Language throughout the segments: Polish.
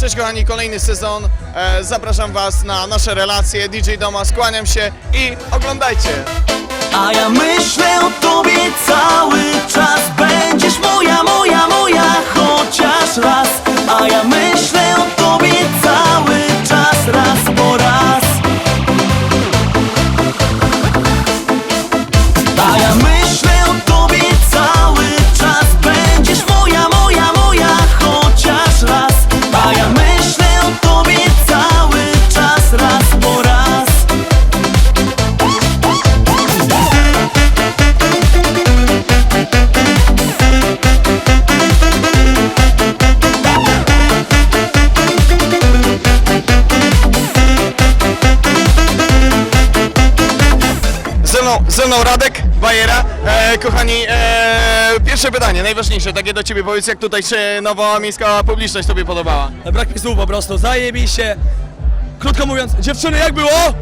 Cześć kochani, kolejny sezon. E, zapraszam Was na nasze relacje. DJ Doma, skłaniam się i oglądajcie. A ja myślę o tobie cały czas Będziesz mną, ze mną Radek Bajera. E, kochani, e, pierwsze pytanie, najważniejsze, takie do Ciebie. Powiedz, jak tutaj się nowa miejska publiczność Tobie podobała? Brak mi słów po prostu, zajebiście. Krótko mówiąc, dziewczyny jak było?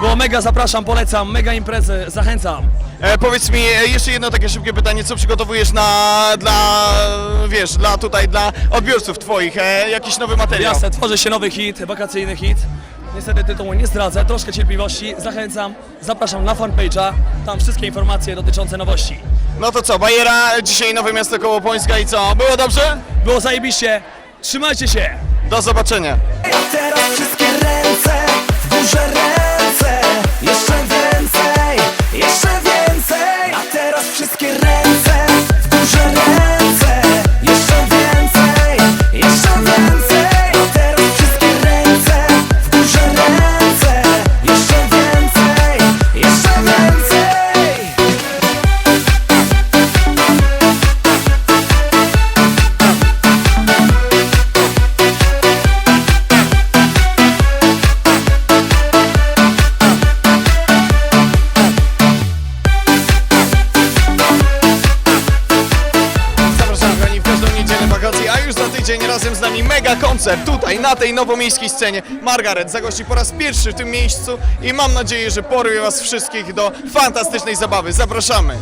Było mega, zapraszam, polecam, mega imprezy, zachęcam. E, powiedz mi e, jeszcze jedno takie szybkie pytanie, co przygotowujesz na, dla, wiesz, dla tutaj, dla odbiorców Twoich, e, jakiś nowy materiał? Jasne, tworzy się nowy hit, wakacyjny hit. Niestety tytułu nie zdradzę, troszkę cierpliwości, zachęcam, zapraszam na fanpage'a, tam wszystkie informacje dotyczące nowości. No to co, Bajera, dzisiaj Nowe Miasto Kołopońska i co, było dobrze? Było zajebiście, trzymajcie się! Do zobaczenia. Teraz wszystkie już za tydzień razem z nami mega koncert tutaj, na tej nowomiejskiej scenie. Margaret zagości po raz pierwszy w tym miejscu i mam nadzieję, że porwie was wszystkich do fantastycznej zabawy. Zapraszamy!